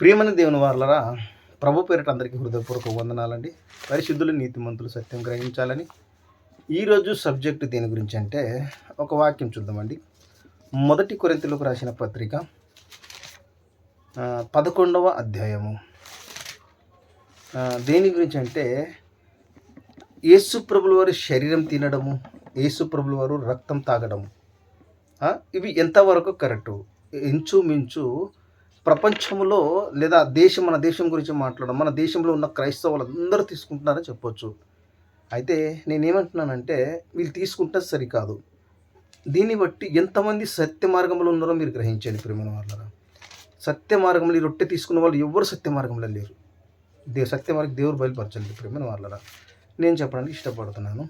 ప్రియమైన దేవుని వారలరా ప్రభు పేరిట అందరికీ హృదయపూర్వక వందనాలండి. పరిశుద్ధులు నీతిమంతులు సత్యం గ్రహించాలని. ఈరోజు సబ్జెక్టు దేని గురించి అంటే ఒక వాక్యం చూద్దామండి. మొదటి కొరింతలకు రాసిన పత్రిక పదకొండవ అధ్యాయము. దేని గురించి అంటే యేసు ప్రభుల శరీరం తినడము యేసు ప్రభుల వారు రక్తం తాగడము. ఇవి ఎంతవరకు కరెక్టు? ఇంచుమించు ప్రపంచంలో లేదా దేశం మన దేశం గురించి మాట్లాడడం మన దేశంలో ఉన్న క్రైస్తవులు అందరూ తీసుకుంటున్నారని చెప్పొచ్చు. అయితే నేనేమంటున్నానంటే వీళ్ళు తీసుకుంటే సరికాదు. దీన్ని బట్టి ఎంతమంది సత్య మార్గంలో ఉన్నారో మీరు గ్రహించండి ప్రేమైన వాళ్ళ సత్య మార్గంలో ఈ రొట్టె తీసుకున్న వాళ్ళు ఎవరు సత్య మార్గంలో లేరు. దే సత్య మార్గం దేవుడు బయలుపరచండి ప్రేమైన వాళ్ళ నేను చెప్పడానికి ఇష్టపడుతున్నాను?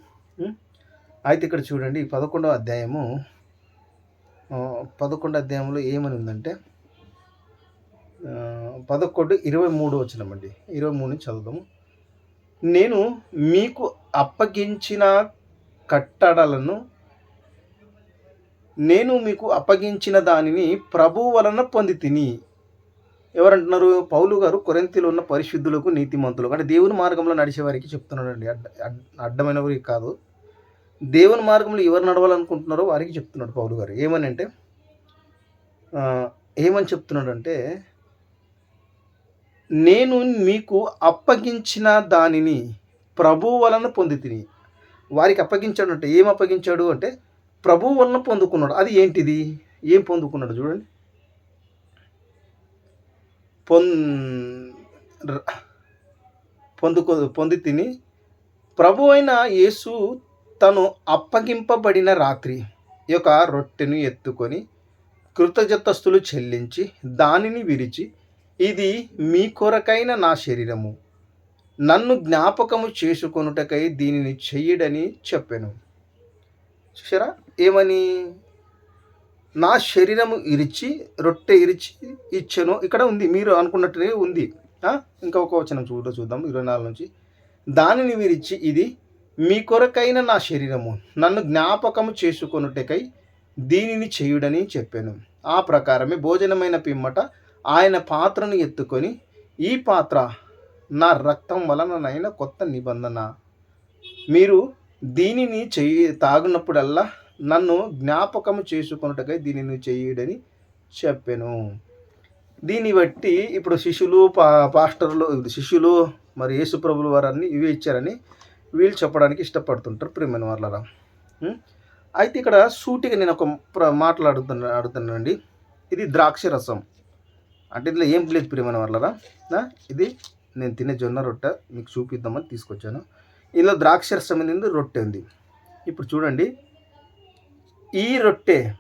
అయితే ఇక్కడ చూడండి పదకొండవ అధ్యాయము పదకొండో అధ్యాయంలో ఏమని ఉందంటే పదకొండు ఇరవై మూడు వచ్చినామండి. ఇరవై మూడు నుంచి చదువుదాము నేను మీకు అప్పగించిన కట్టడలను నేను మీకు అప్పగించిన దానిని ప్రభు వలన పొంది తిని ఎవరంటున్నారు? పౌలు గారు కొరెంతిలో ఉన్న పరిశుద్ధులకు నీతిమంతులకు. అంటే దేవుని మార్గంలో నడిచే వారికి చెప్తున్నాడండి. అడ్డ అడ్డమైన వారికి కాదు. దేవుని మార్గంలో ఎవరు నడవాలనుకుంటున్నారో వారికి చెప్తున్నాడు పౌలు గారు. ఏమని అంటే ఏమని చెప్తున్నాడంటే నేను మీకు అప్పగించిన దానిని ప్రభు వలన పొంది తిని. వారికి అప్పగించాడు అంటే ఏం అప్పగించాడు అంటే ప్రభు వలన పొందుకున్నాడు. అది ఏంటిది? ఏం పొందుకున్నాడు చూడండి. పొన్ పొందుకు పొందుకో పొంది తిని ప్రభు అయిన యేసు తను అప్పగింపబడిన రాత్రి ఈ యొక్క రొట్టెను ఎత్తుకొని కృతజ్ఞతస్తులు చెల్లించి దానిని విరిచి ఇది మీ కొరకైన నా శరీరము. నన్ను జ్ఞాపకము చేసుకొనుటకై దీనిని చెయ్యడని చెప్పాను. చూసారా ఏమని? నా శరీరము ఇరిచి రొట్టె ఇరిచి ఇచ్చాను. ఇక్కడ ఉంది మీరు అనుకున్నట్టునే ఉంది. ఇంకా ఒక వచనం చూడ చూద్దాం ఇరవై నాలుగు నుంచి. దానిని విరిచి ఇది మీ కొరకైన నా శరీరము. నన్ను జ్ఞాపకము చేసుకొనుటకై దీనిని చేయుడని చెప్పాను. ఆ ప్రకారమే భోజనమైన పిమ్మట ఆయన పాత్రను ఎత్తుకొని ఈ పాత్ర నా రక్తం వలననైన కొత్త నిబంధన. మీరు దీనిని చెయ్యి తాగినప్పుడల్లా నన్ను జ్ఞాపకము చేసుకున్నట్టుగా దీనిని చేయుడని చెప్పాను. దీన్ని బట్టి ఇప్పుడు శిష్యులు పా పాస్టర్లు శిష్యులు మరి యేసుప్రభులు వారని ఇవే ఇచ్చారని వీళ్ళు చెప్పడానికి ఇష్టపడుతుంటారు ప్రేమైన వాళ్ళరా అయితే ఇక్కడ సూటిగా నేను ఒక ప్ర- మాట్లాడుతున్నా అడుగుతున్నానండి. ఇది ద్రాక్ష రసం అంటే ఇందులో ఏం లేదు ప్రియమైన వాళ్ళరా ఇది నేను తినే జొన్న రొట్టె మీకు చూపిద్దామని తీసుకొచ్చాను. ఇందులో ద్రాక్ష రసం రొట్టె ఉంది. ఇప్పుడు చూడండి. ఈ రొట్టె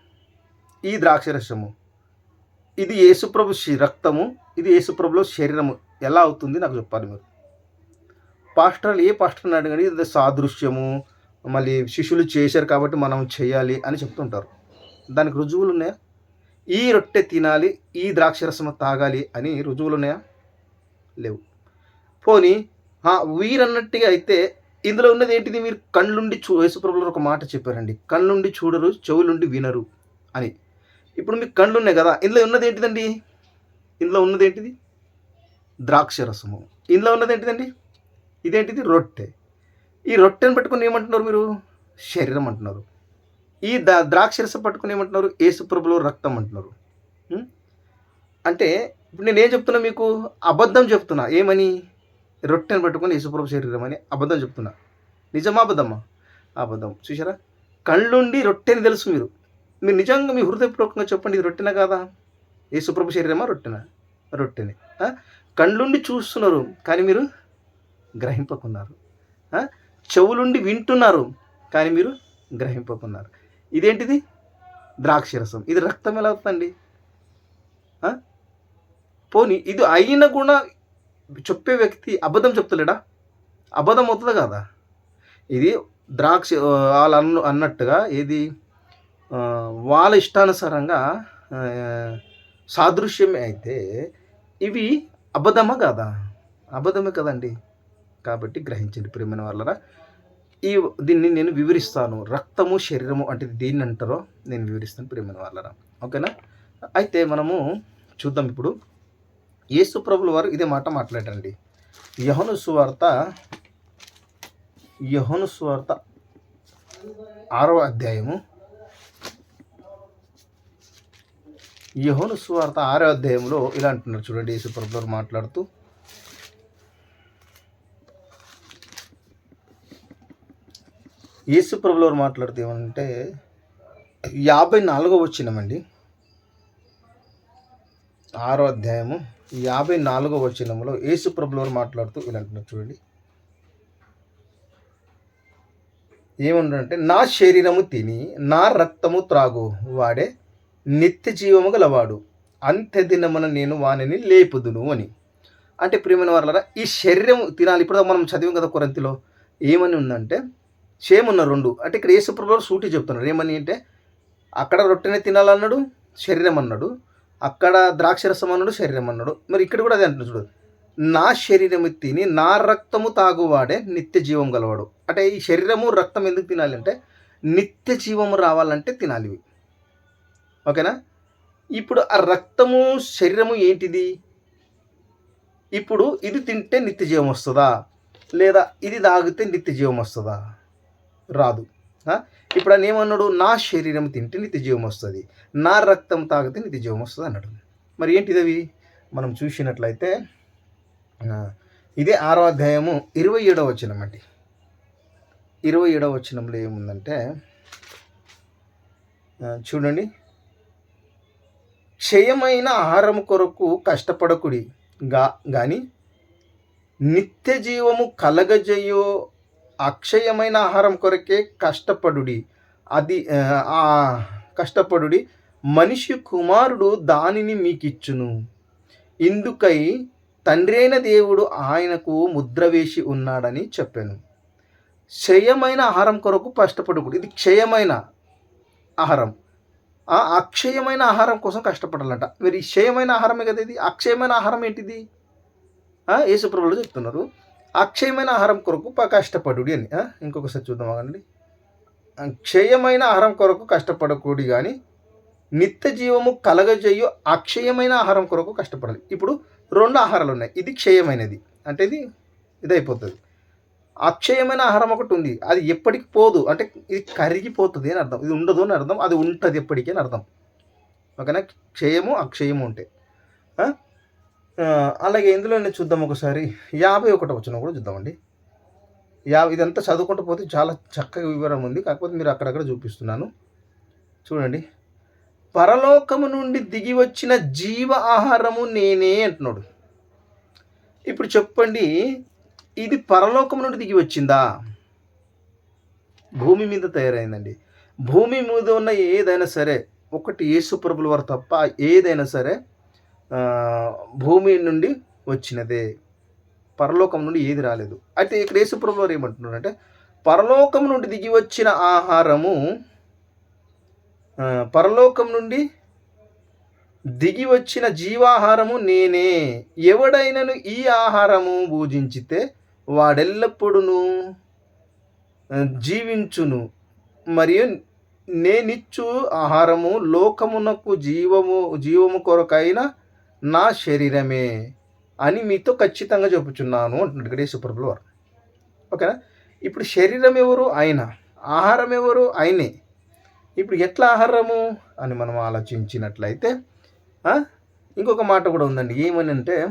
ఈ ద్రాక్ష రసము ఇది యేసుప్రభు రక్తము ఇది యేసుప్రభులో శరీరము. ఎలా అవుతుంది నాకు చెప్పాలి మీరు? పాస్టర్లు ఏ పాస్టర్ని అడగండి? ఇది సాదృశ్యము మళ్ళీ శిష్యులు చేశారు కాబట్టి మనం చేయాలి అని చెప్తుంటారు. దానికి రుజువులు ఉన్నాయా? ఈ రొట్టె తినాలి ఈ ద్రాక్షరసం తాగాలి అని రుజువులు ఉన్నాయా? లేవు. పోనీ వీరన్నట్టుగా అయితే ఇందులో ఉన్నది ఏంటిది? మీరు కళ్ళుండి చూ యేసుప్రభులు ఒక మాట చెప్పారండి. కళ్ళుండి చూడరు చెవులుండి వినరు అని. ఇప్పుడు మీకు కళ్ళు ఉన్నాయి కదా ఇందులో ఉన్నది ఏంటిదండి? ఇందులో ఉన్నది ఏంటిది? ద్రాక్ష రసము ఇందులో ఉన్నది ఏంటిదండి? ఇదేంటిది? రొట్టె. ఈ రొట్టెను పెట్టుకుని ఏమంటున్నారు మీరు? శరీరం అంటున్నారు. ఈ ద ద్రాక్షరస పట్టుకుని ఏమంటున్నారు? ఏసుప్రభులో రక్తం అంటున్నారు. అంటే ఇప్పుడు నేను ఏం చెప్తున్నా మీకు? అబద్ధం చెప్తున్నా. ఏమని? రొట్టెను పట్టుకుని యేసుప్రభు శరీరం అని అబద్ధం చెప్తున్నా. నిజమా అబద్ధమా? అబద్ధం. చూసారా కళ్ళుండి రొట్టెని తెలుసు మీరు. మీరు నిజంగా మీ హృదయపూర్వకంగా చెప్పండి ఇది రొట్టెనా కాదా? యేసుప్రభు శరీరమా రొట్టెనా? రొట్టెని. కళ్ళుండి చూస్తున్నారు కానీ మీరు గ్రహింపకున్నారు. చెవులుండి వింటున్నారు కానీ మీరు గ్రహింపకున్నారు. ఇదేంటిది? ద్రాక్షరసం ఇది రక్తం ఎలా అవుతుందండి పోనీ ఇది అయినా కూడా చెప్పే వ్యక్తి అబద్ధం చెప్తలేడా? అబద్ధం అవుతుంది కదా? ఇది ద్రాక్ష వాళ్ళు అన్న అన్నట్టుగా ఏది? వాళ్ళ ఇష్టానుసారంగా సాదృశ్యమే అయితే ఇవి అబద్ధమా కాదా? అబద్ధమే కదండి. కాబట్టి గ్రహించండి ప్రియమైన వాళ్ళరా ఈ దీన్ని నేను వివరిస్తాను. రక్తము శరీరము అంటే దేన్ని అంటారో నేను వివరిస్తాను ప్రేమైన వాళ్ళరా ఓకేనా? అయితే మనము చూద్దాం ఇప్పుడు. యేసు ప్రభుల వారు ఇదే మాట మాట్లాడండి యహను సువార్త యహను సువార్త ఆరో అధ్యాయము. యహోను సువార్త ఆరో అధ్యాయంలో ఇలా అంటున్నారు. చూడండి యేసు ప్రభుల వారు మాట్లాడుతూ యేసు ప్రభులవారు మాట్లాడితే మాట్లాడుతూ ఏమంటే యాభై నాలుగో వచ్చినమండి ఆరో అధ్యాయము యాభై నాలుగో వచనంలో యేసు ప్రభులవారు మాట్లాడుతూ ఇలా అంటున్నారు చూడండి. ఏమంటే నా శరీరము తిని నా రక్తము త్రాగు వాడే నిత్య జీవము గలవాడు. అంత్య దినమున నేను వానిని లేపుదును అని. అంటే ప్రియమైన వాళ్ళరా ఈ శరీరం తినాలి. ఇప్పుడు మనం చదివాం కదా కొరంతిలో ఏమని ఉందంటే చేమున్న రెండు. అంటే ఇక్కడ యేసుప్రభు సూటి చెప్తున్నారు. ఏమని అంటే అక్కడ రొట్టెనే తినాలన్నాడు శరీరం అన్నాడు. అక్కడ ద్రాక్షరసం అన్నాడు శరీరం అన్నాడు. మరి ఇక్కడ కూడా అదే అంటున్నాడు చూడు. నా శరీరము తిని నా రక్తము తాగువాడే నిత్య జీవం గలవాడు. అంటే ఈ శరీరము రక్తం ఎందుకు తినాలి అంటే నిత్య జీవము రావాలంటే తినాలి ఇవి. ఓకేనా? ఇప్పుడు ఆ రక్తము శరీరము ఏంటిది? ఇప్పుడు ఇది తింటే నిత్య జీవం వస్తుందా? లేదా ఇది తాగితే నిత్య జీవం వస్తుందా? రాదు. ఇప్పుడు ఆయన ఏమన్నాడు? నా శరీరం తింటే నిత్య జీవం వస్తుంది. నా రక్తం తాగితే నిత్య జీవం వస్తుంది అన్నాడు. మరి ఏంటిది అవి? మనం చూసినట్లయితే ఇదే ఆరో అధ్యాయము ఇరవై ఏడవ వచనం అండి. ఇరవై ఏడవ వచనంలో ఏముందంటే చూడండి. క్షయమైన ఆహారం కొరకు కష్టపడకుడి గా కానీ నిత్య జీవము కలగజేయో అక్షయమైన ఆహారం కొరకే కష్టపడుడి. అది ఆ, కష్టపడుడి. మనిషి కుమారుడు దానిని మీకిచ్చును. ఇందుకై తండ్రైన దేవుడు ఆయనకు ముద్ర వేసి ఉన్నాడని చెప్పాను. క్షయమైన ఆహారం కొరకు కష్టపడకూడదు ఇది క్షయమైన ఆహారం. ఆ అక్షయమైన ఆహారం కోసం కష్టపడాలంట. మరి క్షయమైన ఆహారమే కదా ఇది? అక్షయమైన ఆహారం ఏంటిది? ఆ, యేసుప్రభులు చెప్తున్నారు. అక్షయమైన ఆహారం కొరకు కష్టపడుడి అని. ఇంకొకసారి చూద్దాం అండి క్షయమైన ఆహారం కొరకు కష్టపడకూడి కానీ నిత్య జీవము కలగజేయు అక్షయమైన ఆహారం కొరకు కష్టపడాలి. ఇప్పుడు రెండు ఆహారాలు ఉన్నాయి. ఇది క్షయమైనది. అంటే ఇది ఇది అయిపోతుంది అక్షయమైన ఆహారం ఒకటి ఉంది. అది ఎప్పటికి పోదు. అంటే ఇది కరిగిపోతుంది అని అర్థం. ఇది ఉండదు అని అర్థం. అది ఉంటుంది ఎప్పటికీ అని అర్థం. ఓకేనా? క్షయము అక్షయము ఉంటాయి అలాగే ఇందులోనే చూద్దాం ఒకసారి. యాభై ఒకటి వచ్చిన కూడా చూద్దామండి. యాభై ఇదంతా చదువుకుంటూ పోతే చాలా చక్కగా వివరం ఉంది. కాకపోతే మీరు అక్కడక్కడ చూపిస్తున్నాను. చూడండి. పరలోకము నుండి దిగి వచ్చిన జీవ ఆహారము నేనే అంటున్నాడు. ఇప్పుడు చెప్పండి ఇది పరలోకం నుండి దిగి వచ్చిందా? భూమి మీద తయారైందండి. భూమి మీద ఉన్న ఏదైనా సరే ఒకటి యేసు ప్రభుల వారు తప్ప ఏదైనా సరే భూమి నుండి వచ్చినదే. పరలోకం నుండి ఏది రాలేదు. అయితే ఇక్కడ యేసుప్రభు వారు ఏమంటున్నారంటే పరలోకం నుండి దిగి వచ్చిన ఆహారము పరలోకం నుండి దిగి వచ్చిన జీవాహారము నేనే. ఎవడైనను ఈ ఆహారము భూజించితే వాడెల్లప్పుడూ జీవించును. మరియు నేనిచ్చు ఆహారము లోకమునకు జీవము జీవము కొరకైన నా శరీరమే అని మీతో ఖచ్చితంగా చెప్పుచున్నాను అంటున్నాడు ఇక్కడ సుప్రభుల వారు. ఓకేనా? ఇప్పుడు శరీరం ఎవరు? ఆయన. ఆహారం ఎవరు? ఆయనే. ఇప్పుడు ఎట్లా ఆహారము? అని మనం ఆలోచించినట్లయితే ఇంకొక మాట కూడా ఉందండి. ఏమని అంటే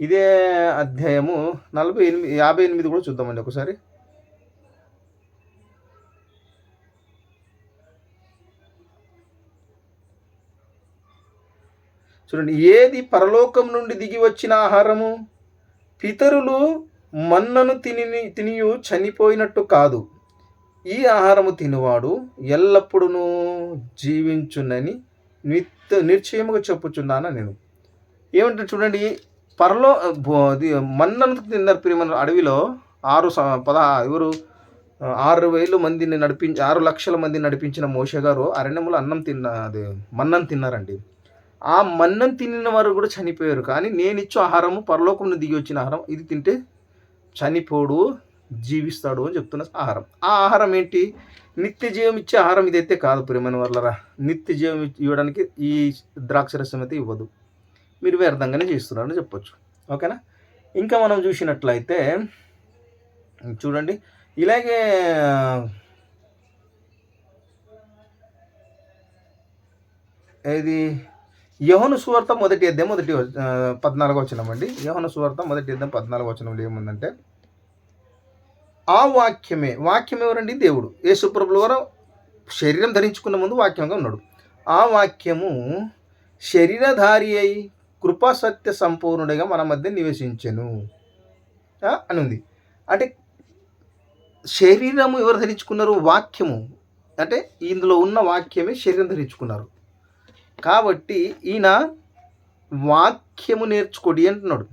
ఇదే అధ్యాయము నలభై ఎనిమిది యాభై ఎనిమిది కూడా చూద్దామండి ఒకసారి. చూడండి ఏది పరలోకం నుండి దిగి వచ్చిన ఆహారము? పితరులు మన్నను తిని తినియు చనిపోయినట్టు కాదు. ఈ ఆహారము తినువాడు ఎల్లప్పుడూ జీవించునని నిత్య నిశ్చయముగా చెప్పుచున్నాను నేను. ఏమంటే చూడండి పరలో మన్నను తిన్నారు ప్రియమైన అడవిలో ఆరు స- పద ఎవరు? ఆరు వేలు మందిని నడిపించి ఆరు లక్షల మందిని నడిపించిన మోషే గారు అరణ్యములు అన్నం తిన్న అది మన్నం తిన్నారండి. ఆ మన్నం తినిన వారు కూడా చనిపోయారు. కానీ నేను ఇచ్చే ఆహారము పరలోకం దిగి వచ్చిన ఆహారం ఇది తింటే చనిపోడు జీవిస్తాడు అని చెప్తున్న ఆహారం. ఆ ఆహారం ఏంటి? నిత్య జీవం ఇచ్చే ఆహారం ఇదైతే కాదు ప్రియమైన వాళ్ళరా నిత్య జీవం ఇవ్వడానికి ఈ ద్రాక్షరసం అయితే ఇవ్వదు. మీరు వ్యర్థంగానే చేస్తున్నారని చెప్పొచ్చు. ఓకేనా? ఇంకా మనం చూసినట్లయితే చూడండి. ఇలాగే ఇది యహోను సువార్త మొదటి అధ్యాయం మొదటి ఆ, పద్నాలుగో వచనం అండి. యహోను సువార్త మొదటి అద్దెం పద్నాలుగో వచనంలో ఏముందంటే ఆ వాక్యమే వాక్యం ఎవరండి? దేవుడు. యేసుప్రభుల వారు శరీరం ధరించుకున్న ముందు వాక్యంగా ఉన్నాడు. ఆ వాక్యము శరీరధారి అయి కృపాసత్య సంపూర్ణుడిగా మన మధ్య నివసించెను. అని ఉంది. అంటే శరీరము ఎవరు ధరించుకున్నారు? వాక్యము. అంటే ఇందులో ఉన్న వాక్యమే శరీరం ధరించుకున్నారు. కాబట్టి ఈయన వాక్యము నేర్చుకోడి అంటున్నాడు.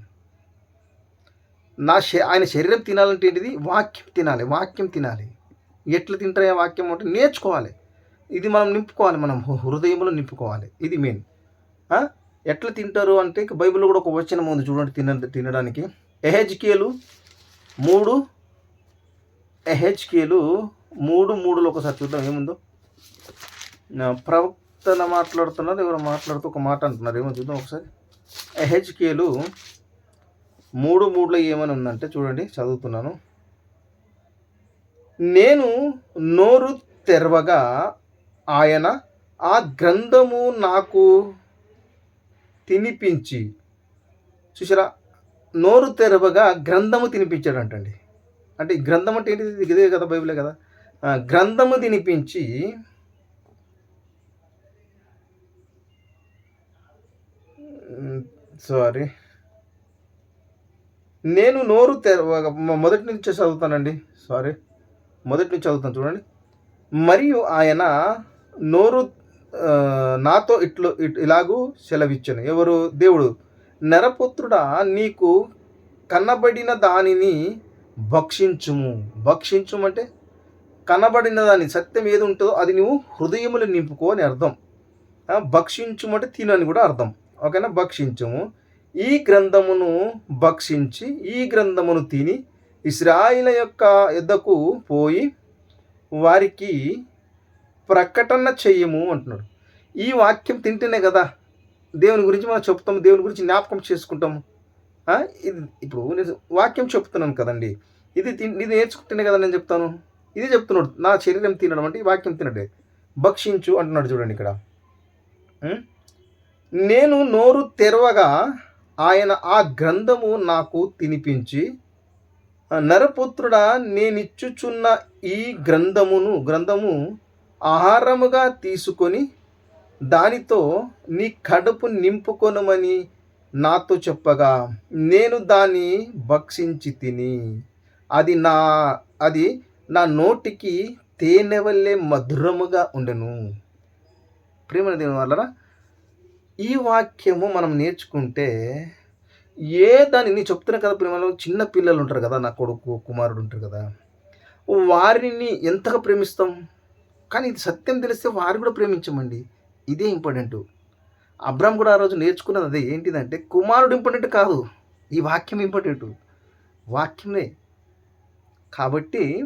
నా శ ఆయన శరీరం తినాలంటే ఏంటిది? వాక్యం తినాలి వాక్యం తినాలి. ఎట్లా తింటారు? వాక్యం అంటే నేర్చుకోవాలి. ఇది మనం నింపుకోవాలి మనం హృదయంలో నింపుకోవాలి. ఇది మెయిన్. ఎట్లా తింటారు అంటే బైబిల్ బైబిల్లో కూడా ఒక వచనం ఉంది చూడండి తిన తినడానికి. ఎహెచ్కేలు మూడు ఎహెచ్కేలు మూడు మూడులో ఒకసారి చూద్దాం ఏముందో. ప్ర తన మాట్లాడుతున్నారు ఎవరు మాట్లాడుతూ ఒక మాట అంటున్నారు. ఏమో చూద్దాం ఒకసారి. హెచ్కేలు మూడు మూడులో ఏమని ఉందంటే చూడండి చదువుతున్నాను. నేను నోరు తెరవగా ఆయన ఆ గ్రంథము నాకు తినిపించి చూసారా నోరు తెరవగా గ్రంథము తినిపించాడంటండి. అంటే గ్రంథం అంటే ఏంటిది? ఇదే కదా బైబిలే కదా. గ్రంథము తినిపించి సారీ నేను నోరు తెరవగా మొదటి నుంచి చదువుతానండి. సారీ మొదటి నుంచి చదువుతాను చూడండి. మరియు ఆయన నోరు నాతో ఇట్లు ఇట్- ఇలాగూ సెలవిచ్చాను. ఎవరు? దేవుడు. నరపుత్రుడా నీకు కనబడిన దానిని భక్షించుము. భక్షించుమంటే కనబడిన దాని సత్యం ఏది ఉంటుందో అది నువ్వు హృదయములు నింపుకో అని అర్థం. భక్షించుమంటే తినని తిను అని కూడా అర్థం. ఓకేనా? భక్షించము. ఈ గ్రంథమును భక్షించి ఈ గ్రంథమును తిని ఇస్రాయిల యొక్క యుద్ధకు పోయి వారికి ప్రకటన చెయ్యము అంటున్నాడు. ఈ వాక్యం తింటేనే కదా దేవుని గురించి మనం చెప్తాము దేవుని గురించి జ్ఞాపకం చేసుకుంటాము. ఇది ఇప్పుడు నేను వాక్యం చెప్తున్నాను కదండి. ఇది తిన్ ఇది నేర్చుకుంటేనే కదా నేను చెప్తాను. ఇది చెప్తున్నాడు నా శరీరం తినడం అంటే ఈ వాక్యం తినడే. భక్షించు అంటున్నాడు చూడండి ఇక్కడ. నేను నోరు తెరవగా ఆయన ఆ గ్రంథము నాకు తినిపించి నరపుత్రుడా నేనిచ్చుచున్న ఈ గ్రంథమును గ్రంథము ఆహారముగా తీసుకొని దానితో నీ కడుపు నింపుకొనమని నాతో చెప్పగా నేను దాన్ని భక్షించి తిని అది నా అది నా నోటికి తేనె వల్లే మధురముగా ఉండెను. ప్రేమ దేవుని వల్లరా ఈ వాక్యము మనం నేర్చుకుంటే ఏ దాని నేను చెప్తున్నా కదా ప్రేమలో చిన్న పిల్లలు ఉంటారు కదా నా కొడుకు కుమారుడు ఉంటారు కదా వారిని ఎంతగా ప్రేమిస్తాం? కానీ ఇది సత్యం తెలిస్తే వారు కూడా ప్రేమించమండి. ఇదే ఇంపార్టెంట్ అబ్రామ్ కూడా ఆ రోజు నేర్చుకున్నది అదే. ఏంటిదంటే కుమారుడు ఇంపార్టెంట్ కాదు. ఈ వాక్యం ఇంపార్టెంట్ వాక్యమే. కాబట్టి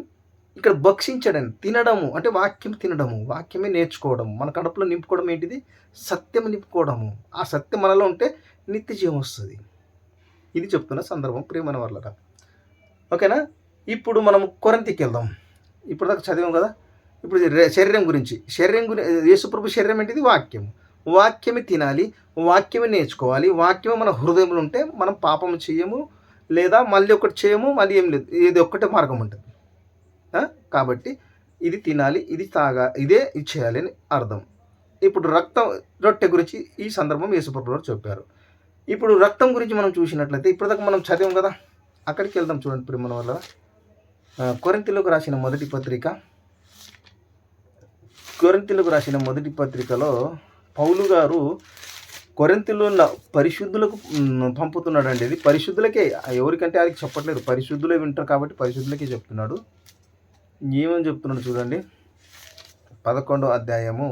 ఇక్కడ భక్షించడం తినడము అంటే వాక్యం తినడము వాక్యమే నేర్చుకోవడం మన కడుపులో నింపుకోవడం ఏంటిది? సత్యం నింపుకోవడము. ఆ సత్యం మనలో ఉంటే నిత్య జీవం వస్తుంది. ఇది చెప్తున్న సందర్భం ప్రేమన వల్ల ఓకేనా? ఇప్పుడు మనం కొరంతికి వెళ్దాం. ఇప్పుడు దాకా చదివాం కదా? ఇప్పుడు శరీరం గురించి. శరీరం గురించి యేసుప్రభు శరీరం ఏంటిది? వాక్యం వాక్యమే తినాలి వాక్యమే నేర్చుకోవాలి. వాక్యమే మన హృదయంలో ఉంటే మనం పాపం చేయము లేదా మళ్ళీ ఒకటి చేయము మళ్ళీ ఏం లేదు. ఇది ఒక్కటే మార్గం ఉంటుంది. కాబట్టి ఇది తినాలి ఇది తాగా ఇదే ఇది అని అర్థం. ఇప్పుడు రక్తం రొట్టె గురించి ఈ సందర్భం యేసుప్రభు చెప్పారు. ఇప్పుడు రక్తం గురించి మనం చూసినట్లయితే ఇప్పటిదాకా మనం చదివాం కదా. అక్కడికి వెళ్దాం చూడండి ప్రేమల వల్ల ఆ, రాసిన మొదటి పత్రిక. కొరింథీలకు రాసిన మొదటి పత్రికలో పౌలు గారు కొరింథీలో ఉన్న పరిశుద్ధులకు పంపుతున్నాడు అండి ఇది పరిశుద్ధులకే ఎవరికంటే అది చెప్పట్లేదు. పరిశుద్ధులే వింటారు కాబట్టి పరిశుద్ధులకే చెప్తున్నాడు. ఏమని చెప్తున్నాడు చూడండి. పదకొండో అధ్యాయము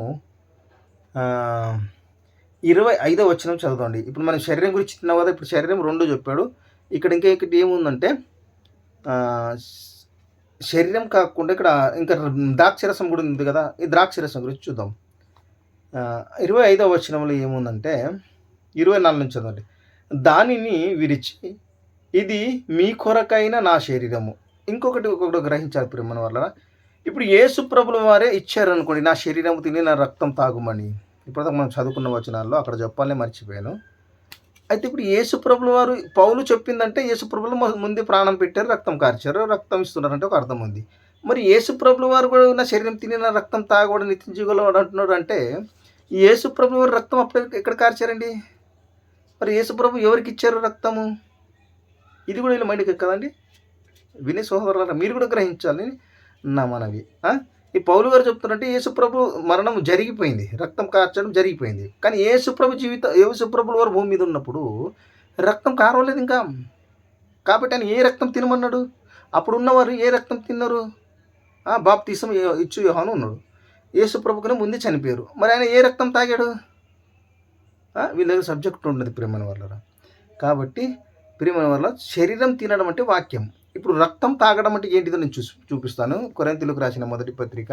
ఇరవై ఐదో వచనం చదవండి ఇప్పుడు మనం శరీరం గురించి తిన్నాం కదా ఇప్పుడు శరీరం రెండు చెప్పాడు. ఇక్కడ ఇంకా ఇక్కడ ఏముందంటే శరీరం కాకుండా ఇక్కడ ఇంకా ద్రాక్షరసం కూడా ఉంది కదా. ఈ ద్రాక్షరసం గురించి చూద్దాం. ఇరవై ఐదో వచనంలో ఏముందంటే ఇరవై నాలుగు నుంచి చదవండి. దానిని విరిచి ఇది మీ కొరకైన నా శరీరము. ఇంకొకటి ఒకటి గ్రహించాలి ప్రేమన వల్ల ఇప్పుడు యేసు ప్రభుల వారే ఇచ్చారనుకోండి నా శరీరం తిని నా రక్తం తాగుమని. ఇప్పుడు మనం చదువుకున్న వచనాల్లో అక్కడ చెప్పాలని మర్చిపోయాను. అయితే ఇప్పుడు యేసు ప్రభుల వారు పౌలు చెప్పిందంటే యేసు ప్రభులు ముందే ప్రాణం పెట్టారు రక్తం కార్చారు రక్తం ఇస్తున్నారంటే ఒక అర్థం ఉంది. మరి యేసు ప్రభుల వారు కూడా నా శరీరం తిని నా రక్తం తాగకూడదు నిత్యం అంటున్నాడు అంటే యేసు ప్రభు వారు రక్తం అప్పుడు ఎక్కడ కార్చారండి? మరి యేసు ప్రభు ఎవరికి ఇచ్చారు రక్తము? ఇది కూడా వీళ్ళ మైండ్కి కదండి విని సోదరులారా మీరు కూడా గ్రహించాలని నా మనవి. ఈ పౌలు గారు చెప్తున్నారంటే యేసుప్రభు మరణం జరిగిపోయింది. రక్తం కార్చడం జరిగిపోయింది. కానీ యేసుప్రభు జీవితం యేసుప్రభుల వారు భూమి మీద ఉన్నప్పుడు రక్తం కారవలేదు ఇంకా. కాబట్టి ఆయన ఏ రక్తం తినమన్నాడు? అప్పుడు ఉన్నవారు ఏ రక్తం తిన్నారు? బాప్తీసం ఇచ్చు యోహాను ఉన్నాడు. యేసుప్రభుకునే ముందే చనిపోయారు. మరి ఆయన ఏ రక్తం తాగాడు? వీళ్ళ దగ్గర సబ్జెక్ట్ ఉండదు ప్రేమని వల్ల కాబట్టి ప్రేమని వల్ల శరీరం తినడం అంటే వాక్యం. ఇప్పుడు రక్తం తాగడం అంటే ఏంటిదో నేను చూ చూపిస్తాను. కొరంతిలోకి రాసిన మొదటి పత్రిక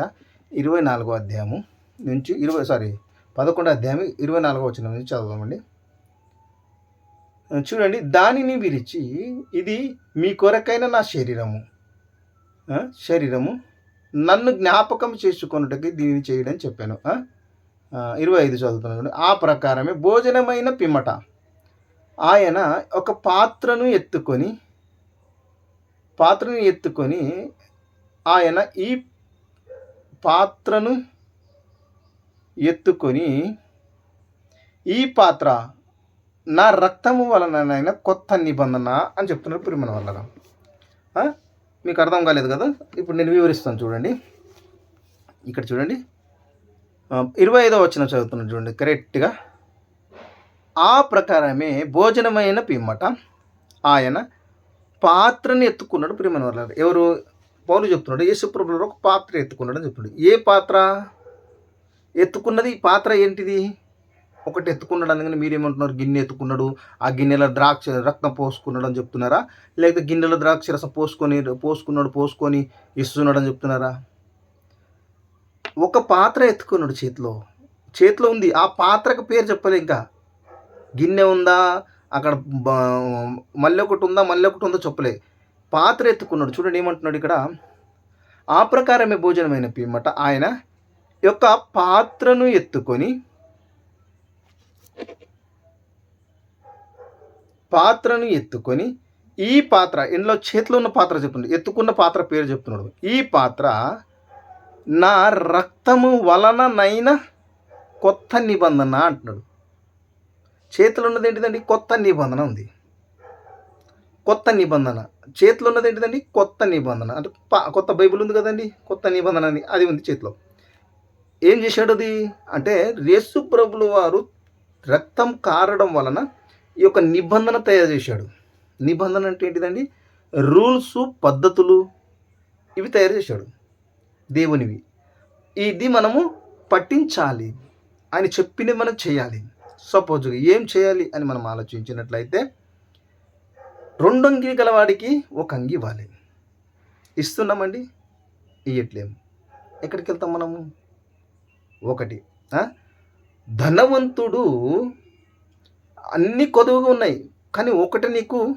ఇరవై నాలుగో అధ్యాయము నుంచి ఇరవై సారీ పదకొండో అధ్యాయం ఇరవై నాలుగో వచ్చిన నుంచి చదవమండి చూడండి దానిని విరిచి ఇది మీ కొరకైన నా శరీరము. శరీరము నన్ను జ్ఞాపకం చేసుకొనుటకి దీనిని చేయడం చెప్పాను. ఇరవై ఐదు చదువుతున్నాను ఆ ప్రకారమే భోజనమైన పిమ్మట. ఆయన ఒక పాత్రను ఎత్తుకొని పాత్రను ఎత్తుకొని ఆయన ఈ పాత్రను ఎత్తుకొని ఈ పాత్ర నా రక్తము వలననైనా కొత్త నిబంధన అని చెప్తున్నారు ప్రియమైన వల్ల మీకు అర్థం కాలేదు కదా? ఇప్పుడు నేను వివరిస్తాను చూడండి. ఇక్కడ చూడండి. ఇరవై ఐదో వచ్చిన చదువుతున్నాను చూడండి. కరెక్ట్గా. ఆ ప్రకారమే భోజనమైన పిమ్మట ఆయన పాత్రని ఎత్తుకున్నాడు ప్రియమైన వాళ్ళ ఎవరు? పౌలు చెప్తున్నాడు యేసుప్రభులు ఒక పాత్ర ఎత్తుకున్నాడు అని చెప్తున్నాడు. ఏ పాత్ర? ఎత్తుకున్నది ఈ పాత్ర ఏంటిది? ఒకటి ఎత్తుకున్నాడు అందుకని మీరేమంటున్నారు గిన్నె ఎత్తుకున్నాడు ఆ గిన్నెలో ద్రాక్ష రక్తం పోసుకున్నాడు అని చెప్తున్నారా? లేకపోతే గిన్నెలో ద్రాక్ష రసం పోసుకొని పోసుకున్నాడు పోసుకొని ఇస్తున్నాడు అని చెప్తున్నారా? ఒక పాత్ర ఎత్తుకున్నాడు చేతిలో. చేతిలో ఉంది. ఆ పాత్రకు పేరు చెప్పలే ఇంకా. గిన్నె ఉందా? అక్కడ మళ్ళీ ఒకటి ఉందా మళ్ళీ ఒకటి ఉందో చెప్పలే. పాత్ర ఎత్తుకున్నాడు చూడండి ఏమంటున్నాడు ఇక్కడ? ఆ ప్రకారమే భోజనమైన పిమ్మట ఆయన యొక్క పాత్రను ఎత్తుకొని పాత్రను ఎత్తుకొని ఈ పాత్ర ఇందులో చేతిలో ఉన్న పాత్ర చెప్తున్నాడు. ఎత్తుకున్న పాత్ర పేరు చెప్తున్నాడు. ఈ పాత్ర నా రక్తము వలననైన కొత్త నిబంధన అంటున్నాడు. చేతిలో ఉన్నది ఏంటిదండి? కొత్త నిబంధన ఉంది. కొత్త నిబంధన. చేతిలో ఉన్నది ఏంటిదండి? కొత్త నిబంధన. అంటే పా- కొత్త బైబిల్ ఉంది కదండి? కొత్త నిబంధన అని అది ఉంది చేతిలో. ఏం చేశాడు అది? అంటే యేసు ప్రభుల వారు రక్తం కారడం వలన ఈ యొక్క నిబంధన తయారు చేశాడు. నిబంధన అంటే ఏంటిదండి? రూల్స్ పద్ధతులు ఇవి తయారు చేశాడు. దేవునివి. ఇది మనము పట్టించాలి ఆయన చెప్పినవి మనం చేయాలి. సపోజ్గా ఏం చేయాలి అని మనం ఆలోచించినట్లయితే రెండు అంగి గలవాడికి ఒక అంగి ఇవ్వాలి. ఇస్తున్నామండి? ఇయ్యట్లేము. ఎక్కడికి వెళ్తాం మనము? ఒకటి ధనవంతుడు అన్ని కొదువుగా ఉన్నాయి కానీ ఒకటి నీకు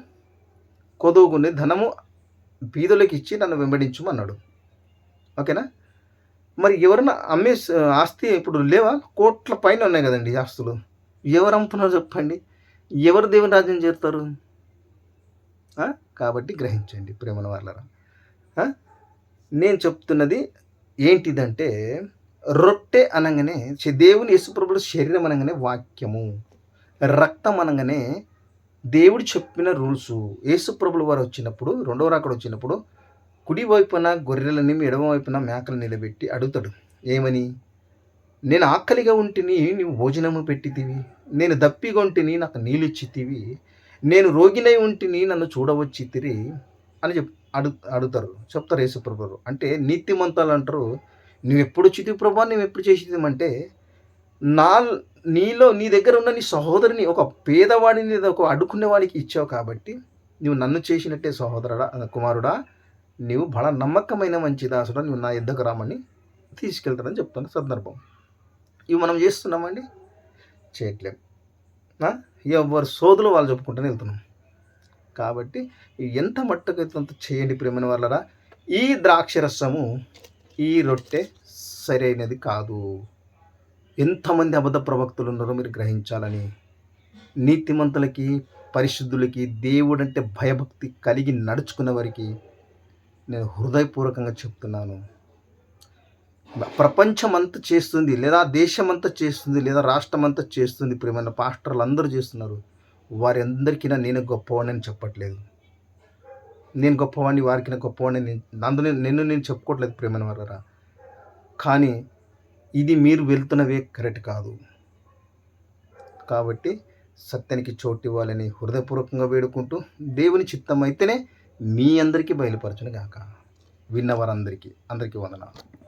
కొదువుగా ఉంది. ధనము బీదులకు ఇచ్చి నన్ను వెంబడించమన్నాడు. ఓకేనా? మరి ఎవరైనా అమ్మే ఆస్తి ఇప్పుడు లేవా? కోట్ల పైన ఉన్నాయి కదండి ఆస్తులు. ఎవరు అమ్ముతున్నారు చెప్పండి? ఎవరు దేవుని రాజ్యం చేరుతారు? కాబట్టి గ్రహించండి ప్రేమల వాళ్ళరా నేను చెప్తున్నది ఏంటిదంటే రొట్టె అనగానే దేవుని యేసుప్రభుడు శరీరం అనగానే వాక్యము. రక్తం అనగానే దేవుడు చెప్పిన రూల్స్. యేసుప్రభులు వారు వచ్చినప్పుడు రెండవ రాకడ వచ్చినప్పుడు కుడి వైపున గొర్రెలని ఎడమ వైపున మేకలు నిలబెట్టి అడుగుతాడు. ఏమని? నేను ఆకలిగా ఉంటిని నీవు భోజనము పెట్టితివి. నేను దప్పిగొంటిని నాకు నీళ్ళిచ్చితివి నేను రోగినై ఉంటిని నన్ను చూడవచ్చితిరి అని చెప్ అడు అడుగుతారు. చెప్తారు యేసుప్రభు అంటే నీతిమంతాలు అంటారు నువ్వు ఎప్పుడు వచ్చితివి ప్రభా? నువ్వు ఎప్పుడు చేసేది నా నీలో నీ దగ్గర ఉన్న నీ సహోదరిని ఒక పేదవాడిని ఒక అడుక్కునే వాడికి ఇచ్చావు కాబట్టి నువ్వు నన్ను చేసినట్టే సహోదరుడా కుమారుడా. నీవు బల నమ్మకమైన మంచి దాసుడా. నువ్వు నా యుద్ధకు రామని తీసుకెళ్తానని చెప్తున్న సందర్భం. ఇవి మనం చేస్తున్నామండి? చేయట్లేం. ఆ? ఎవరు సోదులు వాళ్ళు చెప్పుకుంటూనే వెళ్తున్నాం. కాబట్టి ఎంత మట్టుకైతే అంత చేయండి ప్రేమని వాళ్ళరా ఈ ద్రాక్షరసము ఈ రొట్టె సరైనది కాదు. ఎంతమంది అబద్ధ ప్రవక్తులు ఉన్నారో మీరు గ్రహించాలని నీతిమంతులకి పరిశుద్ధులకి దేవుడంటే భయభక్తి కలిగి నడుచుకున్న వారికి నేను హృదయపూర్వకంగా చెప్తున్నాను. ప్రపంచం అంతా చేస్తుంది లేదా దేశమంతా చేస్తుంది లేదా రాష్ట్రం అంతా చేస్తుంది. ప్రేమైన పాస్టర్లు అందరూ చేస్తున్నారు. వారి అందరికీ నేను గొప్పవాడిని చెప్పట్లేదు. నేను గొప్పవాడిని వారికి గొప్పవాడిని నేను అందులో నిన్ను నేను చెప్పుకోవట్లేదు ప్రేమైన వారా కానీ ఇది మీరు వెళ్తున్నవే కరెక్ట్ కాదు. కాబట్టి సత్యానికి చోటు ఇవ్వాలని హృదయపూర్వకంగా వేడుకుంటూ దేవుని చిత్తం అయితేనే మీ అందరికీ బయలుపరచును గాక. విన్నవారందరికీ అందరికీ వందనాలు.